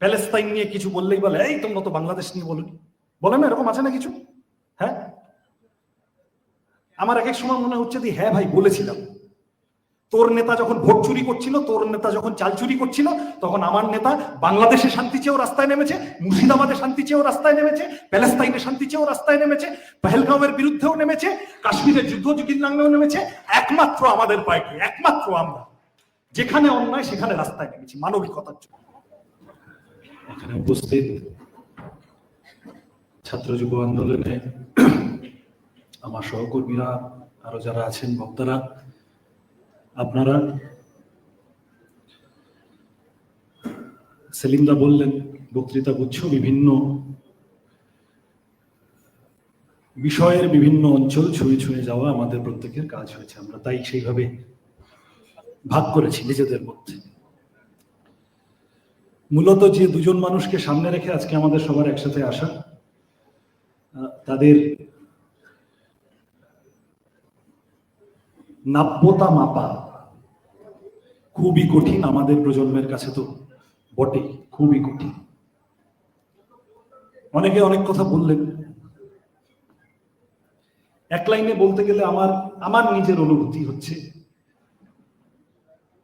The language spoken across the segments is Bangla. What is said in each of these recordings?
প্যালেস্তাইন নিয়ে কিছু বললেই বলে, এই, তোমরা তো বাংলাদেশ নিয়ে বলুন বলে না, এরকম আছে না কিছু? হ্যাঁ? আমার এক এক সময় মনে হচ্ছে যে হ্যাঁ ভাই, বলেছিলাম। তোর নেতা যখন ভোট চুরি করছিল, তোর নেতা যখন চাল চুরি করছিল, তখন আমার নেতা বাংলাদেশে শান্তি চেয়েও রাস্তায় নেমেছে, মুর্শিদাবাদে শান্তি চেয়েও রাস্তায় নেমেছে প্যালেস্তাইনে শান্তি চেয়েও রাস্তায় নেমেছে, পহেলগাঁওয়ের বিরুদ্ধেও নেমেছে, কাশ্মীরের যুদ্ধ যুগির নামেও নেমেছে, একমাত্র আমাদের পার্টি একমাত্র আমরা। যেখানে অন্যায়, সেখানে রাস্তায় নেমেছি, মানবিকতার জন্য। এখানে উপস্থিত ছাত্র যুব আন্দোলনে আমার সহকর্মীরা, আরও যারা আছেন, বক্তারা, আপনারা সেলিমদা বললেন, বক্তৃতা গুচ্ছ বিভিন্ন বিষয়ের বিভিন্ন অঞ্চল ছুঁয়ে ছুঁয়ে যাওয়া আমাদের প্রত্যেকের কাজ হয়েছে। আমরা তাই সেইভাবে ভাগ করেছি নিজেদের মধ্যে। মূলত যে দুজন মানুষকে সামনে রেখে আজকে আমাদের সবার একসাথে আসা, তাদের নাব্যতা মাপা খুবই কঠিন আমাদের প্রজন্মের কাছে তো বটে খুবই কঠিন। অনেকে অনেক কথা বললেন। এক লাইনে বলতে গেলে আমার আমার নিজের অনুভূতি হচ্ছে,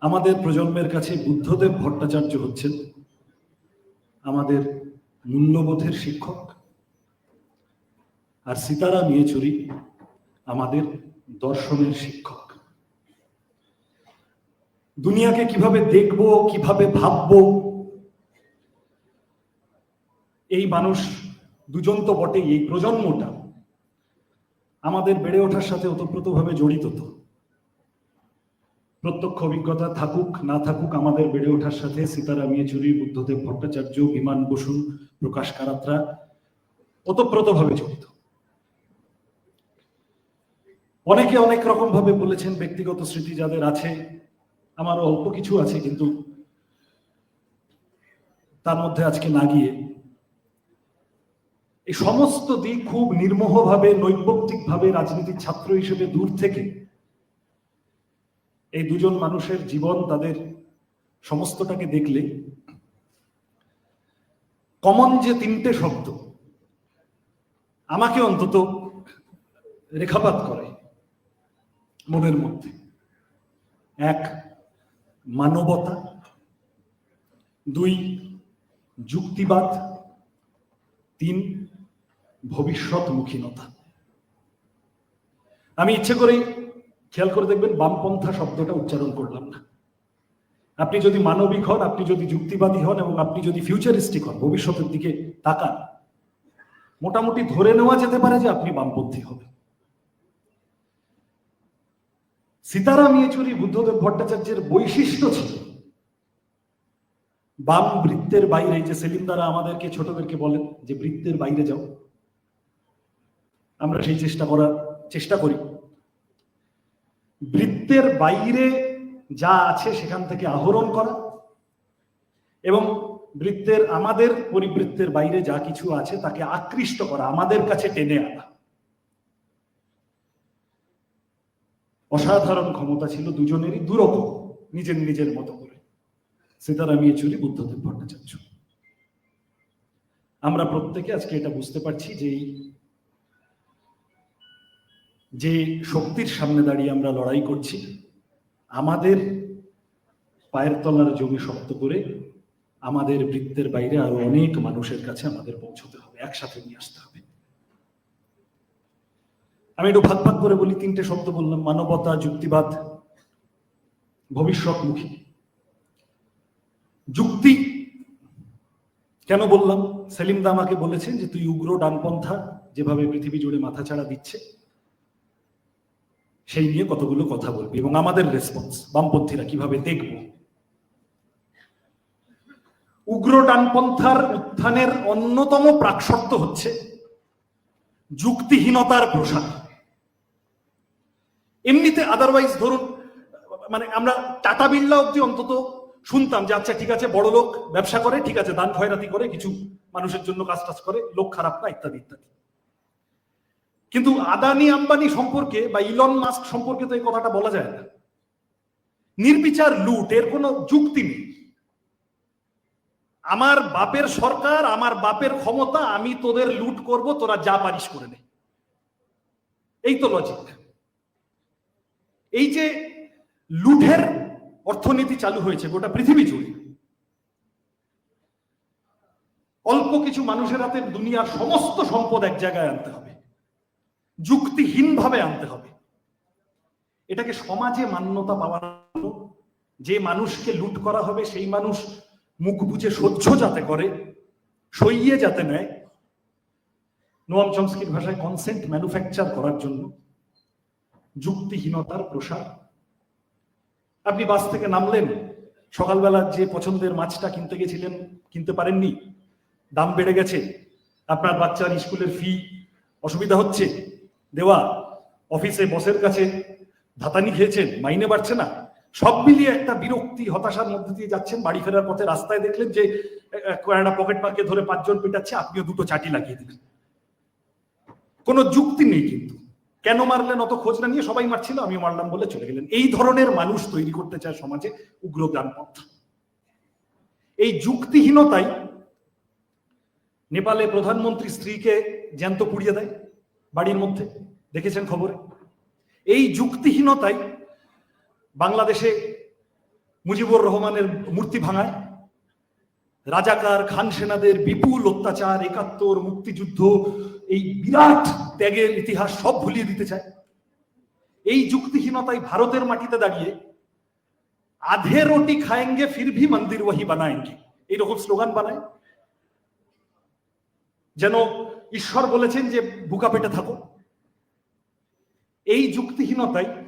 আমাদের প্রজন্মের কাছে বুদ্ধদেব ভট্টাচার্য হচ্ছেন। আমাদের মূল্যবোধের শিক্ষক। আর সীতারাম ইয়েচুরি আমাদের দর্শনের শিক্ষক। দুনিয়াকে কীভাবে দেখব, কীভাবে ভাবব? এই মানুষ দুজন তো বটেই, এই প্রজন্মটা। আমাদের বেড়ে ওঠার সাথে ওতপ্রোতভাবে জড়িত তো। প্রত্যক্ষ অভিজ্ঞতা থাকুক, না থাকুক, আমাদের বেড়ে ওঠার সাথে সীতারাম ইয়েচুরি বুদ্ধদেব ভট্টাচার্য, বিমান বসু প্রকাশ কারাত্রা ওতপ্রোতভাবে জড়িত। অনেকে অনেক রকম ভাবে বলেছেন ব্যক্তিগত স্মৃতি যাদের আছে, আমারও অল্প কিছু আছে, কিন্তু তার মধ্যে আজকে না গিয়ে। এই সমস্ত দিক খুব নির্মোহভাবে নৈবক্তিকভাবে রাজনীতির ছাত্র হিসেবে দূর থেকে এই দুজন মানুষের জীবন তাদের সমস্তটাকে দেখলে কমন যে তিনটে শব্দ, আমাকে অন্তত রেখাপাত করে মনের মধ্যে। এক, মানবতা। দুই, যুক্তিবাদ। তিন, ভবিষ্যৎমুখীনতা। আমি ইচ্ছে করেই খেয়াল করে দেখবেন বামপন্থা শব্দটা উচ্চারণ করলাম না। আপনি যদি মানবিক হন, আপনি যদি যুক্তিবাদী হন এবং আপনি যদি ফিউচারিস্টিক হন, ভবিষ্যতের দিকে তাকান, মোটামুটি ধরে নেওয়া যেতে পারে যে আপনি বামপন্থী হবেন। সীতারাম ইয়েচুরি বুদ্ধদেব ভট্টাচার্যের বৈশিষ্ট্য ছিল, বাম বৃত্তের বাইরে, যে সেলিম দ্বারা আমাদেরকে, ছোটদেরকে বলেন যে বৃত্তের বাইরে যাও। আমরা সেই চেষ্টা করার চেষ্টা করি। বৃত্তের বাইরে যা আছে সেখান থেকে আহরণ করা এবং বৃত্তের, আমাদের পরিবৃত্তের বাইরে যা কিছু আছে তাকে আকৃষ্ট করা, আমাদের কাছে টেনে আনা। অসাধারণ ক্ষমতা ছিল দুজনেরই, দুরকম, নিজের নিজের মতো করে। সীতারাম ইয়েচুরি, বুদ্ধদেব ভট্টাচার্য। আমরা প্রত্যেকে আজকে এটা বুঝতে পারছি যে এই যে শক্তির সামনে দাঁড়িয়ে আমরা লড়াই করছি, আমাদের পায়ের তলার জমি শক্ত করে আমাদের বৃত্তের বাইরে আরও অনেক মানুষের কাছে আমাদের পৌঁছতে হবে, একসাথে নিয়ে আসতে হবে। আমি একটু ভাগ ভাগ করে বলি, তিনটে শব্দ বললাম, মানবতা, যুক্তিবাদ, ভবিষ্যৎমুখী। যুক্তি কেন বললাম? সেলিম দা আমাকে বলেছেন যে, তুই উগ্র ডানপন্থা যেভাবে পৃথিবী জুড়ে মাথাছাড়া দিচ্ছে সেই নিয়ে কতগুলো কথা বলবি এবং আমাদের রেসপন্স বামপন্থীরা কীভাবে দেখব? উগ্র ডানপন্থার উত্থানের অন্যতম প্রাকশর্ত হচ্ছে যুক্তিহীনতার প্রসার। এমনিতে আদারওয়াইজ ধরুন মানে আমরা টাটা বিড়লা অব্দি অন্তত শুনতাম যে আচ্ছা ঠিক আছে বড় লোক ব্যবসা করে, ঠিক আছে, দান খয়রাতি করে, কিছু মানুষের জন্য কাজ টাজ করে, লোক খারাপ না, ইত্যাদি ইত্যাদি। কিন্তু আদানি আম্বানি সম্পর্কে বা ইলন মাস্ক সম্পর্কে তো এই কথাটা বলা যায় না। নির্বিচার লুট, এর কোনো যুক্তি নেই। আমার বাপের সরকার, আমার বাপের ক্ষমতা, আমি তোদের লুট করব, তোরা যা পারিস করে নে। এই তো লজিক এই যে লুঠের অর্থনীতি চালু হয়েছে, গোটা পৃথিবী জুড়ে। অল্প কিছু মানুষের হাতে দুনিয়ার সমস্ত সম্পদ এক জায়গায় আনতে হবে। যুক্তিহীনভাবে আনতে হবে। এটাকে সমাজে মান্যতা পাওয়ার যে মানুষকে লুট করা হবে, সেই মানুষ মুখ বুঝে সহ্য যাতে করে, সইয়ে যাতে নেয় নোয়াম চমস্কির ভাষায় কনসেন্ট ম্যানুফ্যাকচার করার জন্য যুক্তিহীনতার প্রসার। আপনি বাস থেকে নামলেন, সকালবেলা যে পছন্দের মাছটা কিনতে গেছিলেন, কিনতে পারেননি, দাম বেড়ে গেছে, আপনার বাচ্চার স্কুলের ফি অসুবিধা হচ্ছে দেওয়া, অফিসে বসের কাছে ধাতানি খেয়েছেন, মাইনে বাড়ছে না। সব মিলিয়ে একটা বিরক্তি, হতাশার মধ্যে দিয়ে যাচ্ছেন, বাড়ি ফেরার পথে রাস্তায় দেখলেন যে একটা পকেট মার্কে ধরে পাঁচজন পেটাচ্ছে, আপনিও দুটো চাটি লাগিয়ে দিলেন। কোনো যুক্তি নেই কিন্তু। কেন মারলেন, অত খোঁজ না নিয়ে সবাই মারছিল আমি মারলাম বলে চলে গেলেন। এই ধরনের মানুষ তৈরি করতে চায় সমাজে উগ্রদান পথ এই যুক্তিহীনতাই নেপালে প্রধানমন্ত্রী স্ত্রীকে জ্যান্ত পুড়িয়ে দেয়। বাড়ির মধ্যে, দেখেছেন খবরে? এই যুক্তিহীনতাই বাংলাদেশে মুজিবুর রহমানের মূর্তি ভাঙায়। রাজাকার খান সেনাদের বিপুল অত্যাচার, একাত্তর, মুক্তিযুদ্ধ, এই বিরাট ত্যাগের ইতিহাস সব ভুলিয়ে দিতে চায়। এই যুক্তিহীনতাই ভারতের মাটিতে দাঁড়িয়ে আধে রোটি খায়েঙ্গে ফির ভি মন্দির ওহি বানায়েঙ্গে। এইরকম স্লোগান বানায়। যেন ঈশ্বর বলেছেন যে বুকা পেটে থাকো। এই যুক্তিহীনতাই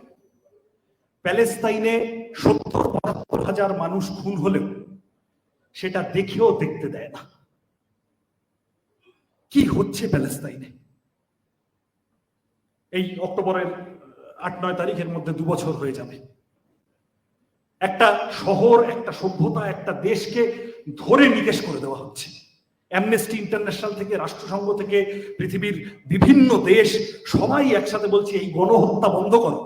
প্যালেস্তাইনে সত্তর পঁচাত্তর হাজার মানুষ খুন হলেও সেটা দেখেও দেখতে দেয় না। কি হচ্ছে প্যালেস্তাইনে? এই অক্টোবরের আট নয় তারিখের মধ্যে দু বছর হয়ে যাবে। একটা শহর, একটা সভ্যতা, একটা দেশকে ধরে নিকেশ করে দেওয়া হচ্ছে। অ্যামনেস্টি ইন্টারন্যাশনাল থেকে, রাষ্ট্রসংঘ থেকে, পৃথিবীর বিভিন্ন দেশ সবাই একসাথে বলছে, এই গণহত্যা বন্ধ করো।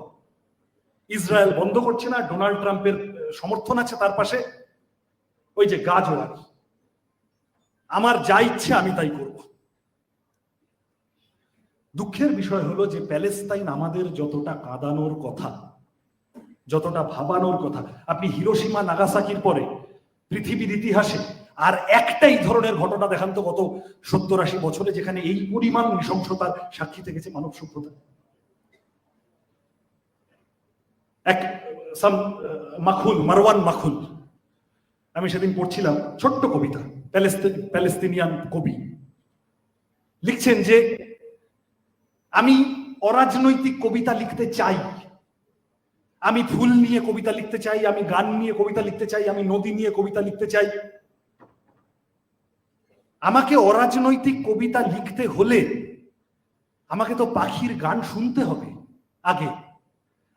ইসরায়েল বন্ধ করছে না, ডোনাল্ড ট্রাম্পের সমর্থন আছে তার পাশে। ওই যে গাছ আমার যা ইচ্ছে আমি তাই করব। দুঃখের বিষয় হলো যে প্যালেস্তাইন আমাদের যতটা কাঁদানোর কথা, যতটা ভাবানোর কথা, আপনি হিরোসীমা নাগাসাকির পরে পৃথিবীর ইতিহাসে আর একটাই ধরনের ঘটনা দেখান তো গত সত্তর আশি বছরে যেখানে এই পরিমাণ নৃশংসতার সাক্ষী থেকেছে মানব সভ্যতা। এক মাখুল, মারওয়ান মাখুল। আমি সেদিন পড়ছিলাম ছোট্ট কবিতা প্যালেস্তিনিয়ান কবি। লিখছেন যে, আমি অরাজনৈতিক কবিতা লিখতে চাই। আমি ফুল নিয়ে কবিতা লিখতে চাই, আমি গান নিয়ে কবিতা লিখতে চাই, আমি নদী নিয়ে কবিতা লিখতে চাই। আমাকে অরাজনৈতিক কবিতা লিখতে হলে আমাকে তো পাখির গান শুনতে হবে আগে।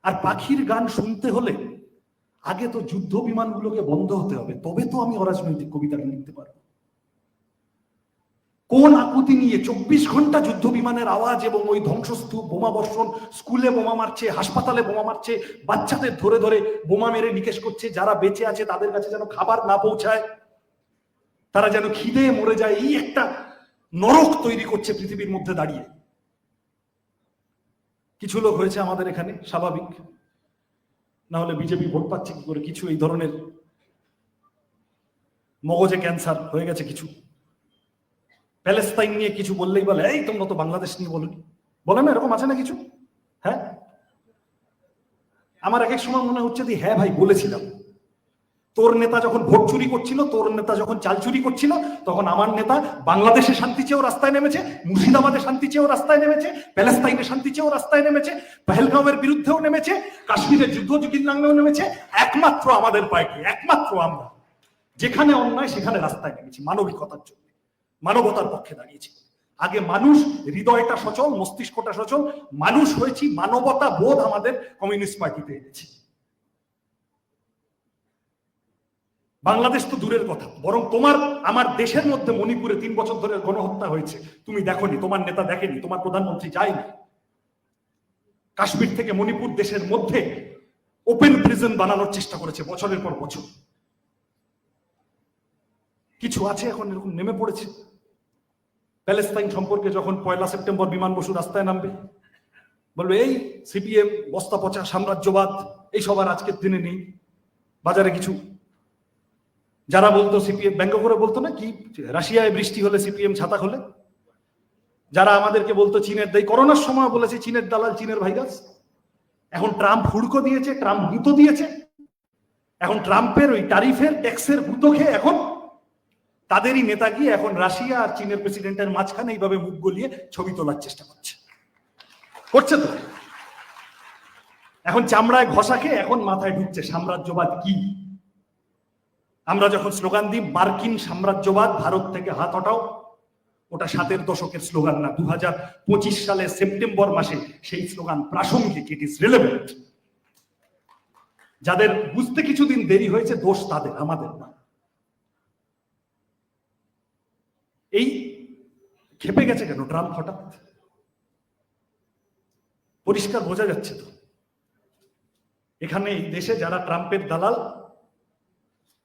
আর পাখির গান শুনতে হলে আগে তো যুদ্ধ বিমানগুলোকে বন্ধ হতে হবে, তবে তো আমি অরাজনৈতিক কবিতাটা লিখতে পারব। কোন আকুতি নিয়ে চব্বিশ ঘণ্টা যুদ্ধ বিমানের আওয়াজ এবং ওই ধ্বংসস্তূপ বোমা বর্ষণ, স্কুলে বোমা মারছে, হাসপাতালে বোমা মারছে, বাচ্চাদের ধরে ধরে বোমা মেরে নিকেশ করছে, যারা বেঁচে আছে তাদের কাছে যেন খাবার না পৌঁছায়? তারা যেন খিদে মরে যায়, এই একটা নরক তৈরি করছে পৃথিবীর মধ্যে দাঁড়িয়ে। কিছু লোক হয়েছে আমাদের এখানে, স্বাভাবিক। না হলে বিজেপি ভোট পাচ্ছে কি করে? কিছু এই ধরনের মগজে ক্যান্সার হয়ে গেছে কিছু। প্যালেস্তাইন নিয়ে কিছু বললেই বলে, এই, তোমরা তো বাংলাদেশ নিয়ে বলনি বলে না, এরকম আছে না কিছু? হ্যাঁ? আমার এক এক সময় মনে হচ্ছে যে হ্যাঁ ভাই, বলেছিলাম। তোর নেতা যখন ভোট চুরি করছিল, তোর নেতা যখন চাল চুরি করছিল, তখন আমার নেতা বাংলাদেশে শান্তি চেয়েও রাস্তায় নেমেছে, মুর্শিদাবাদে শান্তি চেয়েও রাস্তায় নেমেছে, প্যালেস্তাইনে শান্তি চেয়েও রাস্তায় নেমেছে, পহেলগাঁওয়ের বিরুদ্ধেও নেমেছে, কাশ্মীরের যুদ্ধ নামেও নেমেছে, একমাত্র আমাদের পার্টি একমাত্র আমরা। যেখানে অন্যায়, সেখানে রাস্তায় নেমেছি, মানবিকতার জন্য, মানবতার পক্ষে দাঁড়িয়েছি। আগে মানুষ হৃদয়টা সচল, মস্তিষ্কটা সচল, মানুষ হয়েছি, মানবতা বোধ আমাদের কমিউনিস্ট পার্টিতে এনেছি। বাংলাদেশ তো দূরের কথা, বরং তোমার, আমার দেশের মধ্যে মণিপুরে তিন বছর ধরে গণহত্যা হয়েছে। তুমি দেখোনি, তোমার নেতা দেখেনি, তোমার প্রধানমন্ত্রী যায়নি। কাশ্মীর থেকে মণিপুর দেশের মধ্যে ওপেন প্রিজন বানানোর চেষ্টা করেছে বছরের পর বছর। কিছু আছে এখন এরকম নেমে পড়েছে? প্যালেস্তাইন সম্পর্কে যখন পয়লা সেপ্টেম্বর বিমান বসু রাস্তায় নামবে, বলবে, এই সিপিএম, বস্তা পচা, সাম্রাজ্যবাদ, এই সবার আজকের দিনে নেই। বাজারে কিছু যারা বলতো সিপিএম, ব্যঙ্গ করে বলতো না কি, রাশিয়ায় বৃষ্টি হলে সিপিএম ছাতা খোলে? যারা আমাদেরকে বলতো চীনের দেয় করোনার সময় বলেছে চীনের দালাল, চীনের ভাইরাস। এখন ট্রাম্প হুড়কো দিয়েছে, ট্রাম্প গুঁতো দিয়েছে। এখন ট্রাম্পের ওই ট্যারিফের ট্যাক্সের গুঁতো খেয়ে এখন তাদেরই নেতা গিয়ে এখন রাশিয়া আর চীনের প্রেসিডেন্টের মাঝখানে এইভাবে মুখ গলিয়ে ছবি তোলার চেষ্টা করছে। করছে তো? এখন চামড়ায় ঘষা খেয়ে এখন মাথায় ঢুকছে সাম্রাজ্যবাদ কি? আমরা যখন স্লোগান দিই, মার্কিন সাম্রাজ্যবাদ ভারত থেকে হাত হটাও ওটা সাতের দশকের স্লোগান না দু পঁচিশ সালের সেপ্টেম্বর মাসে সেই স্লোগান প্রাসঙ্গিক ইট ইজ রিলেভেন্ট যাদের বুঝতে কিছুদিন দেরি হয়েছে, দোষ তাদের, আমাদের না। এই খেপে গেছে কেন ট্রাম্প হঠাৎ? পরিষ্কার বোঝা যাচ্ছে তো। এখানে দেশে যারা ট্রাম্পের দালাল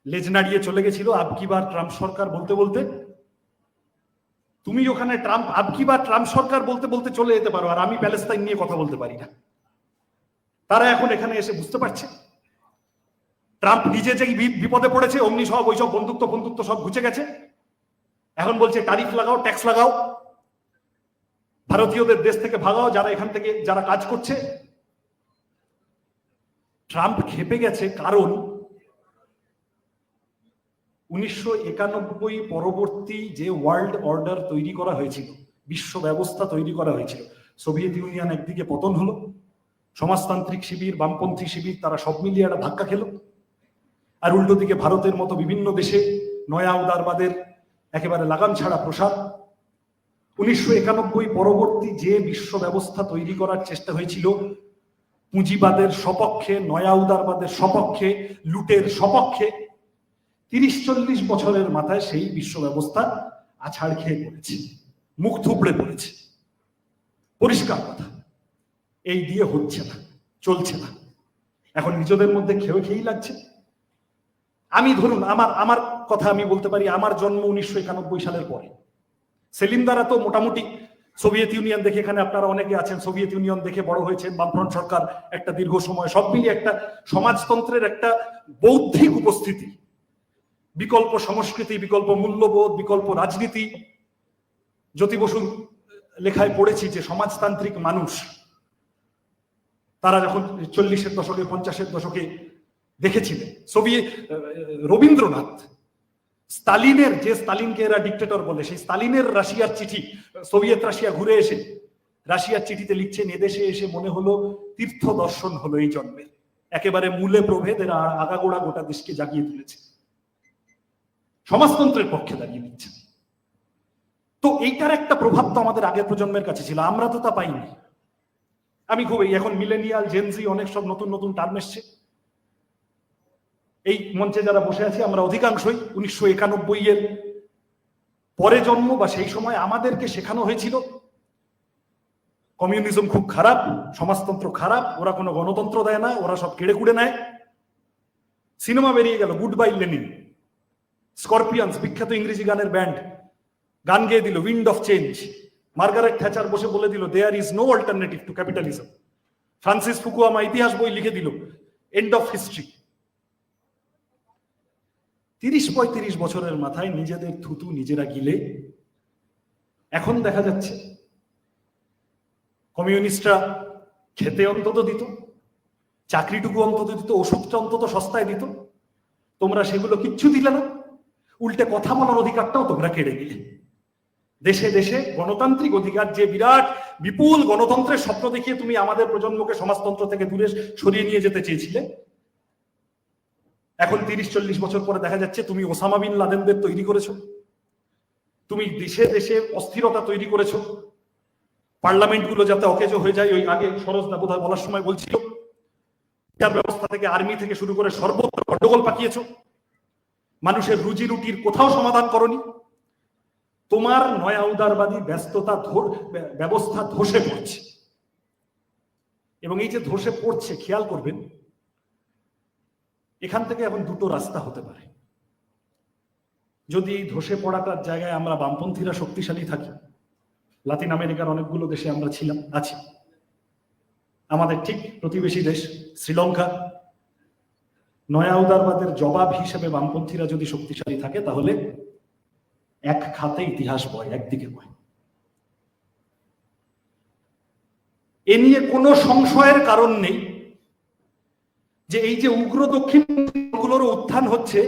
লেজ নাড়িয়ে চলে গেছিল আবকিবার ট্রাম্প সরকার বলতে বলতে? তুমি ওখানে ট্রাম্প আবকিবার ট্রাম্প সরকার বলতে বলতে চলে যেতে পারো, আর আমি প্যালেস্তাইন নিয়ে কথা বলতে পারি না। তারা এখন এখানে এসে বুঝতে পারছে। ট্রাম্প নিজে যে বিপদে পড়েছে, অমনি সব ওইসব বন্ধুত্ব বন্ধুত্ব সব ঘুচে গেছে। এখন বলছে ট্যারিফ লাগাও, ট্যাক্স লাগাও। ভারতীয়দের দেশ থেকে ভাগাও যারা এখান থেকে, যারা কাজ করছে। ট্রাম্প খেপে গেছে কারণ উনিশশো একানব্বই পরবর্তী যে ওয়ার্ল্ড অর্ডার তৈরি করা হয়েছিল, বিশ্ব ব্যবস্থা তৈরি করা হয়েছিল, সোভিয়েত ইউনিয়ন একদিকে পতন হলো, সমাজতান্ত্রিক শিবির, বামপন্থী শিবির, তারা সব মিলিয়ে একটা ধাক্কা খেলো। আর উল্টো দিকে ভারতের মতো বিভিন্ন দেশে নয়া উদারবাদের একেবারে লাগাম ছাড়া প্রসার। উনিশশো একানব্বই পরবর্তী যে বিশ্ব ব্যবস্থা তৈরি করার চেষ্টা হয়েছিল, পুঁজিবাদের সপক্ষে, নয়া উদারবাদের সপক্ষে, লুটের সপক্ষে তিরিশ চল্লিশ বছরের মাথায় সেই বিশ্ব ব্যবস্থা আছাড় খেয়ে পড়েছে, মুখ থুবড়ে পড়েছে। পরিষ্কার কথা, এই দিয়ে হচ্ছে না, চলছে না। এখন নিজেদের মধ্যে খেয়ে খেয়েই লাগছে। আমি ধরুন, আমার আমার কথা আমি বলতে পারি, আমার জন্ম উনিশশো একানব্বই সালের পরে। সেলিম দ্বারা তো মোটামুটি সোভিয়েত ইউনিয়ন দেখে এখানে আপনারা অনেকে আছেন, সোভিয়েত ইউনিয়ন দেখে বড় হয়েছেন, বামফ্রন্ট সরকার একটা দীর্ঘ সময়, সব মিলিয়ে একটা সমাজতন্ত্রের একটা বৌদ্ধিক উপস্থিতি। বিকল্প সংস্কৃতি, বিকল্প মূল্যবোধ, বিকল্প রাজনীতি। জ্যোতি বসুর লেখায় পড়েছি যে সমাজতান্ত্রিক মানুষ, তারা যখন চল্লিশের দশকে, পঞ্চাশের দশকে দেখেছিলেন সোভিয়েত রবীন্দ্রনাথ, স্তালিনের, যে স্তালিনকে এরা ডিক্টেটর বলে, সেই স্তালিনের রাশিয়ার চিঠি, সোভিয়েত রাশিয়া ঘুরে এসে, রাশিয়ার চিঠিতে লিখছেন, এদেশে এসে মনে হলো তীর্থ দর্শন হলো এই জন্মের একেবারে মূলে প্রভেদ এরা আগাগোড়া গোটা দেশকে জাগিয়ে তুলেছে। সমাজতন্ত্রের পক্ষে দাঁড়িয়ে নিচ্ছেন তো এইটার একটা প্রভাব তো আমাদের আগের প্রজন্মের কাছে ছিল, আমরা তো তা পাইনি। আমি খুব এই এখন মিলেনিয়াল জেনজি অনেক সব নতুন নতুন টার্ম এসছে। এই মঞ্চে যারা বসে আছি, আমরা অধিকাংশই উনিশশো একানব্বই এর পরে জন্ম বা সেই সময় আমাদেরকে শেখানো হয়েছিল, কমিউনিজম খুব খারাপ, সমাজতন্ত্র খারাপ, ওরা কোনো গণতন্ত্র দেয় না, ওরা সব কেড়ে কুড়ে নেয়। সিনেমা বেরিয়ে গেল গুড বাই লেনিন স্করপিয়ান্স, বিখ্যাত ইংরেজি গানের ব্যান্ড, গান গেয়ে দিল wind of change Margaret Thatcher বসে বলে দিল there is no alternative to capitalism Francis Fukuyama ইতিহাস বই লিখে দিল এন্ড অফ হিস্ট্রি তিরিশ পঁয়ত্রিশ বছরের মাথায় নিজেদের থুতু নিজেরা গিলে, এখন দেখা যাচ্ছে, কমিউনিস্টরা খেতে অন্তত দিত, চাকরিটুকু অন্তত দিত, ওষুধটা অন্তত সস্তায় দিত, তোমরা সেগুলো কিচ্ছু দিলে না। উল্টে কথা বলার অধিকারটাও তোমরা কেড়ে দিলে দেশে দেশে গণতান্ত্রিক অধিকার যে বিরাট বিপুল গণতন্ত্রের স্বপ্ন দেখিয়ে তুমি আমাদের প্রজন্মকে সমাজতন্ত্র থেকে দূরে সরিয়ে নিয়ে যেতে চেয়েছিলে। এখন তিরিশ চল্লিশ বছর পরে দেখা যাচ্ছে তুমি ওসামা বিন লাদেনদের তৈরি করেছ। তুমি দেশে দেশে অস্থিরতা তৈরি করেছ। পার্লামেন্টগুলো যাতে অকেজো হয়ে যায়, ওই আগে সরোজ বোধহয় বলার সময় বলছিল ব্যবস্থা থেকে আর্মি থেকে শুরু করে সর্বত্র গন্ডগোল পাকিয়েছো। মানুষের রুজি রুটির কোথাও সমাধান করনি। তোমার নয়া উদারবাদী ব্যস্ততা ব্যবস্থা ধসে পড়ছে। এবং এই যে ধসে পড়ছে, খেয়াল করবেন, এখান থেকে এখন দুটো রাস্তা হতে পারে। যদি এই ধসে পড়াটার জায়গায় আমরা বামপন্থীরা শক্তিশালী থাকি, লাতিন আমেরিকার অনেকগুলো দেশে আমরা ছিলাম, আছি। আমাদের ঠিক প্রতিবেশী দেশ, শ্রীলঙ্কা নয়া উদারবাদের জবাব হিসেবে বামপন্থীরা যদি শক্তিশালী থাকে, তাহলে এক খাতে ইতিহাস বয়, একদিকে বয়। এ নিয়ে কোনো সংশয়ের কারণ নেই যে এই যে উগ্র দক্ষিণগুলোর উত্থান হচ্ছে,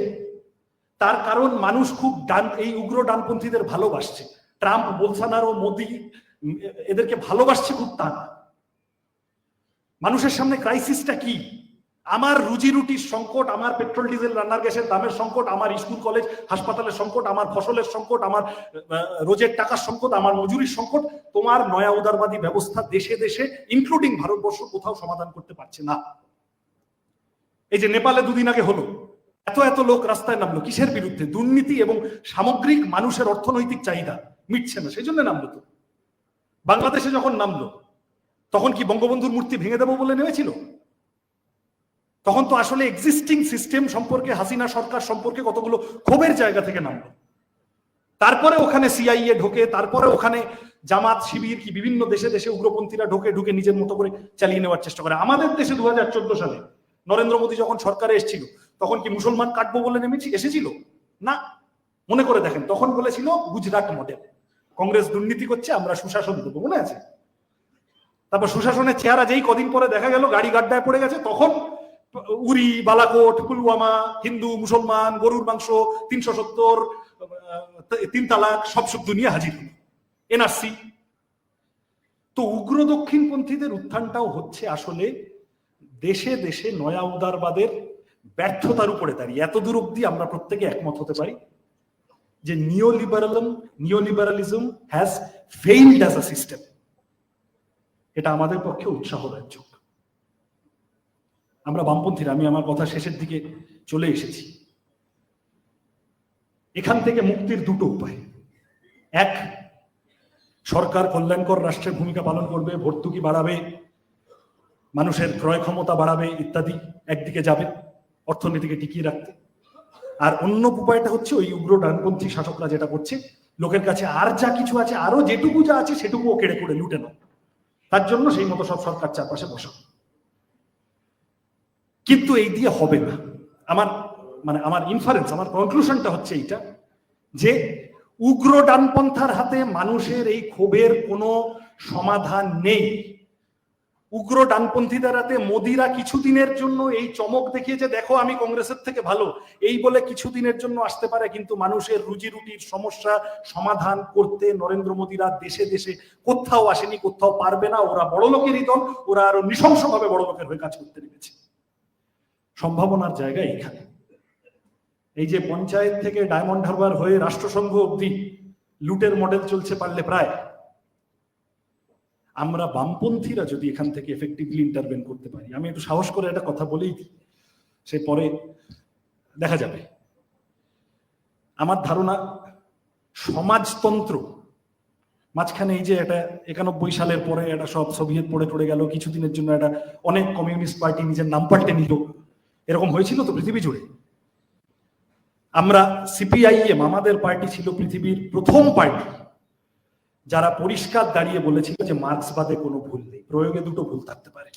তার কারণ মানুষ খুব ডান, এই উগ্র ডানপন্থীদের ভালোবাসছে। ট্রাম্প বোলসানারো মোদি এদেরকে ভালোবাসছে খুব তা মানুষের সামনে ক্রাইসিসটা কি? আমার রুজি রুটির সংকট, আমার পেট্রোল, ডিজেল, রান্নার গ্যাসের দামের সংকট, আমার স্কুল, কলেজ, হাসপাতালের সংকট, আমার ফসলের সংকট, আমার রোজের টাকার সংকট, আমার মজুরির সংকট, তোমার নয়া উদারবাদী ব্যবস্থা দেশে দেশে ইনক্লুডিং ভারতবর্ষ, কোথাও সমাধান করতে পারছে না। এই যে নেপালে দুদিন আগে হলো, এত এত লোক রাস্তায় নামলো, কিসের বিরুদ্ধে? দুর্নীতি এবং সামগ্রিক মানুষের অর্থনৈতিক চাহিদা মিটছে না, সেই জন্য নামলো তো। বাংলাদেশে যখন নামলো, তখন কি বঙ্গবন্ধুর মূর্তি ভেঙে দেবো বলে নেমেছিল? তখন তো আসলে এক্সিস্টিং সিস্টেম সম্পর্কে, হাসিনা সরকার সম্পর্কে কতগুলো ক্ষোভের জায়গা থেকে নামলো। তারপরে ওখানে সিআইএ ঢোকে, তারপরে ওখানে জামাত, শিবির কি বিভিন্ন দেশে দেশে উগ্রপন্থীরা ঢোকে, ঢুকে নিজের মতো করে চালিয়ে নেওয়ার চেষ্টা করে। আমাদের দেশে দু হাজার চোদ্দ সালে নরেন্দ্র মোদী যখন সরকারে এসেছিল, তখন কি মুসলমান কাটবো বলে নেমেছি, এসেছিল? না। মনে করে দেখেন, তখন বলেছিল গুজরাট মডেল কংগ্রেস দুর্নীতি করছে, আমরা সুশাসন দেবো, মনে আছে? তারপর সুশাসনের চেহারা যেই কদিন পরে দেখা গেল, গাড়ি গাড্ডায় পড়ে গেছে, তখন উরি, বালাকোট, পুলওয়ামা, হিন্দু, মুসলমান, গরুর মাংস, তিনশো সত্তর তিন তালাক, সব শব্দ নিয়ে হাজির হলো। এনআরসি। তো উগ্র দক্ষিণপন্থীদের উত্থানটাও হচ্ছে আসলে দেশে দেশে নয়া উদারবাদের ব্যর্থতার উপরে দাঁড়িয়ে। এত দূর অব্দি আমরা প্রত্যেকে একমত হতে পারি যে neoliberalism, neoliberalism has failed as a system এটা আমাদের পক্ষে উৎসাহদায়ক আমরা বামপন্থীরা, আমি আমার কথা শেষের দিকে চলে এসেছি। এখান থেকে মুক্তির দুটো উপায়। এক, সরকার কল্যাণকর রাষ্ট্রের ভূমিকা পালন করবে, ভর্তুকি বাড়াবে, মানুষের ক্রয় ক্ষমতা বাড়াবে ইত্যাদি একদিকে যাবে, অর্থনীতিকে টিকিয়ে রাখতে। আর অন্য উপায়টা হচ্ছে ওই উগ্র ডানপন্থী শাসকরা যেটা করছে, লোকের কাছে আর যা কিছু আছে, আরও যেটুকু যা আছে সেটুকুও কেড়ে করে লুটে নাও। তার জন্য সেই মতো সব সরকার চারপাশে বসা কিন্তু এই দিয়ে হবে না। আমার মানে আমার ইনফারেন্স আমার কনক্লুশনটা হচ্ছে এইটা যে উগ্র ডানপন্থার হাতে মানুষের এই ক্ষোভের কোনো সমাধান নেই। উগ্র ডানপন্থীদের হাতে মোদিরা কিছুদিনের জন্য এই চমক দেখিয়েছে, দেখো, আমি কংগ্রেসের থেকে ভালো। এই বলে কিছুদিনের জন্য আসতে পারে, কিন্তু মানুষের রুজি রুটির সমস্যা সমাধান করতে নরেন্দ্র মোদীরা দেশে দেশে কোথাও আসেনি, কোথাও পারবে না। ওরা বড় লোকেরই দল, ওরা আরও নৃশংসভাবে বড় লোকের হয়ে কাজ করতে নেমেছে। সম্ভাবনার জায়গা এখানে। এই যে পঞ্চায়েত থেকে ডায়মন্ড হারবার হয়ে রাষ্ট্রসংঘ অব্দি লুটের মডেল চলছে পারলে প্রায়। আমরা বামপন্থীরা যদি এখান থেকে এফেক্টিভলি ইন্টারভেন করতে পারি, আমি একটু সাহস করে একটা কথা বলেই সে পরে দেখা যাবে। আমার ধারণা সমাজতন্ত্র, মাঝখানে এই যে এটা একানব্বই সালের পরে এটা সব সোভিয়েত পড়ে টড়ে গেল, কিছুদিনের জন্য এটা অনেক কমিউনিস্ট পার্টি নিজের নাম পাল্টে নিল এরকম হয়েছিল তো পৃথিবী জুড়ে। আমরা সিপিআইএম আমাদের পার্টি ছিল পৃথিবীর প্রথম পার্টি যারা পরিষ্কার দাঁড়িয়ে বলেছিল যে মার্ক্সবাদে কোনো ভুল নেই। প্রয়োগে দুটো ভুল থাকতে পারে।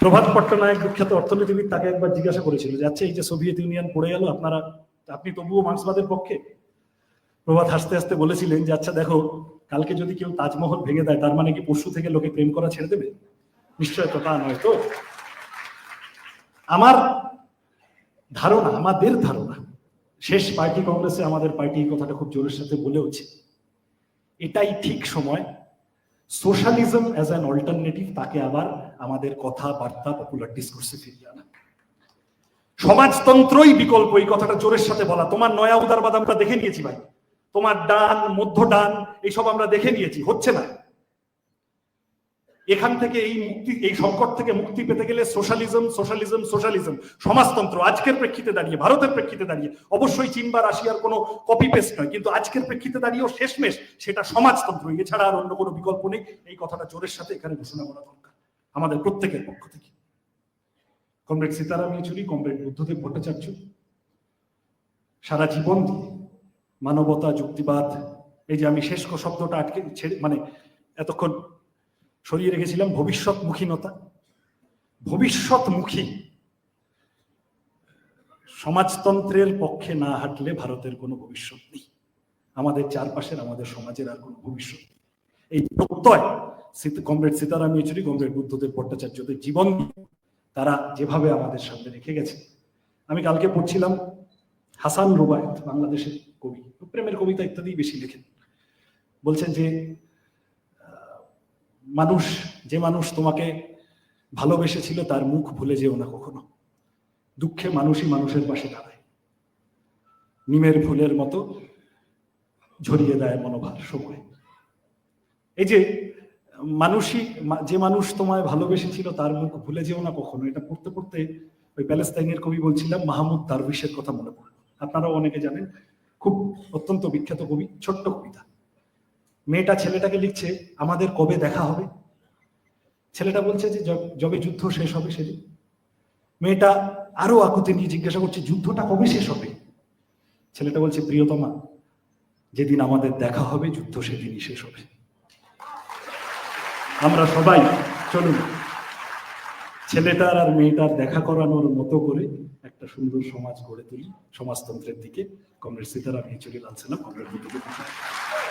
প্রভাত পট্টনায়ক বিখ্যাত অর্থনীতিবিদ তাকে একবার জিজ্ঞাসা করেছিল যে আচ্ছা এই যে সোভিয়েত ইউনিয়ন পড়ে গেল, আপনারা, আপনি তবুও মার্ক্সবাদের পক্ষে? প্রভাত হাসতে হাসতে বলেছিলেন যে আচ্ছা দেখো, কালকে যদি কেউ তাজমহল ভেঙে দেয়, তার মানে কি পরশু থেকে লোকে প্রেম করা ছেড়ে দেবে? নিশ্চয় তো তা নয় তো। আমার ধারণা, আমাদের ধারণা, শেষ পার্টি কংগ্রেসে আমাদের পার্টি এই কথাটা খুব জোরের সাথে বলেওছে। এটাই ঠিক সময়, সোশ্যালিজম অ্যাজ অ্যান অল্টারনেটিভ তাকে আবার আমাদের কথাবার্তা পপুলার ডিসকোর্সে ফিরিয়ে আনা। সমাজতন্ত্রই বিকল্প, এই কথাটা জোরের সাথে বলা। তোমার নয়া উদারবাদ আমরা দেখে নিয়েছি ভাই। তোমার ডান, মধ্য ডান, এইসব আমরা দেখে নিয়েছি। হচ্ছে না। এখান থেকে এই মুক্তি, এই সংকট থেকে মুক্তি পেতে গেলে সোশ্যালিজম সোশ্যালিজম সোশ্যালিজম, সমাজতন্ত্র আজকের প্রেক্ষিতে দাঁড়িয়ে, ভারতের প্রেক্ষিতে দাঁড়িয়ে, অবশ্যই চীন বা রাশিয়ার কোনো কপি পেস্ট নয়, কিন্তু আজকের প্রেক্ষিতে দাঁড়িয়েও শেষমেশ সেটা সমাজতন্ত্র এছাড়া আর অন্য কোনো বিকল্প নেই। এই কথাটা জোরের সাথে এখানে ঘোষণা করা দরকার। আমাদের প্রত্যেকের পক্ষ থেকে। কমরেড সীতারাম ইয়েচুরি, কমরেড বুদ্ধদেব ভট্টাচার্য, সারা জীবন দিয়ে মানবতা, যুক্তিবাদ, এই যে আমি শেষ শব্দটা আটকে ছেড়ে মানে এতক্ষণ সরিয়ে রেখেছিলাম ভবিষ্যৎমুখীনতা। ভবিষ্যৎমুখী। সমাজতন্ত্রের পক্ষে না হাঁটলে ভারতের কোনো ভবিষ্যৎ নেই। আমাদের চারপাশের, আমাদের সমাজের আর কোনো ভবিষ্যৎ। এই প্রত্যয় কমরেড সীতারাম ইয়েচুরি, কমরেড বুদ্ধদেব ভট্টাচার্যদের জীবন তারা যেভাবে আমাদের সামনে রেখে গেছে। আমি কালকে পড়ছিলাম হাসান রুবায়ত, বাংলাদেশের কবি। প্রেমের কবিতা ইত্যাদি বেশি লেখেন। বলছেন যে মানুষ, যে মানুষ তোমাকে ভালোবেসেছিল তার মুখ ভুলে যেও না কখনো। দুঃখে মানুষই মানুষের পাশে দাঁড়ায়। নিমের ফুলের মতো ঝরিয়ে দেয় মনোভার সময়। এই যে মানুষই, যে মানুষ তোমায় ভালোবেসেছিল তার মুখ ভুলে যেও না কখনো, এটা পড়তে পড়তে ওই প্যালেস্তাইনের কবি বলছিলাম, মাহমুদ দারবিশের কথা মনে পড়ল। আপনারাও অনেকে জানেন, খুব অত্যন্ত বিখ্যাত কবি, ছোট্ট কবিতা। মেয়েটা ছেলেটাকে লিখছে, আমাদের কবে দেখা হবে? ছেলেটা বলছে যে, যবে যুদ্ধ শেষ হবে সেদিন। মেয়েটা আরও আকুতি নিয়ে জিজ্ঞাসা করছে, যুদ্ধটা কবে শেষ হবে? ছেলেটা বলছে, প্রিয়তমা, যেদিন আমাদের দেখা হবে, যুদ্ধ সেদিনই শেষ হবে। আমরা সবাই চলুন। ছেলেটার আর মেয়েটার দেখা করানোর মতো করে একটা সুন্দর সমাজ গড়ে তুলি, সমাজতন্ত্রের দিকে। কংগ্রেস সীতারাম ইয়েচুরি লালসেনা, কংগ্রেস বুদ্ধদেব ভট্টাচার্য।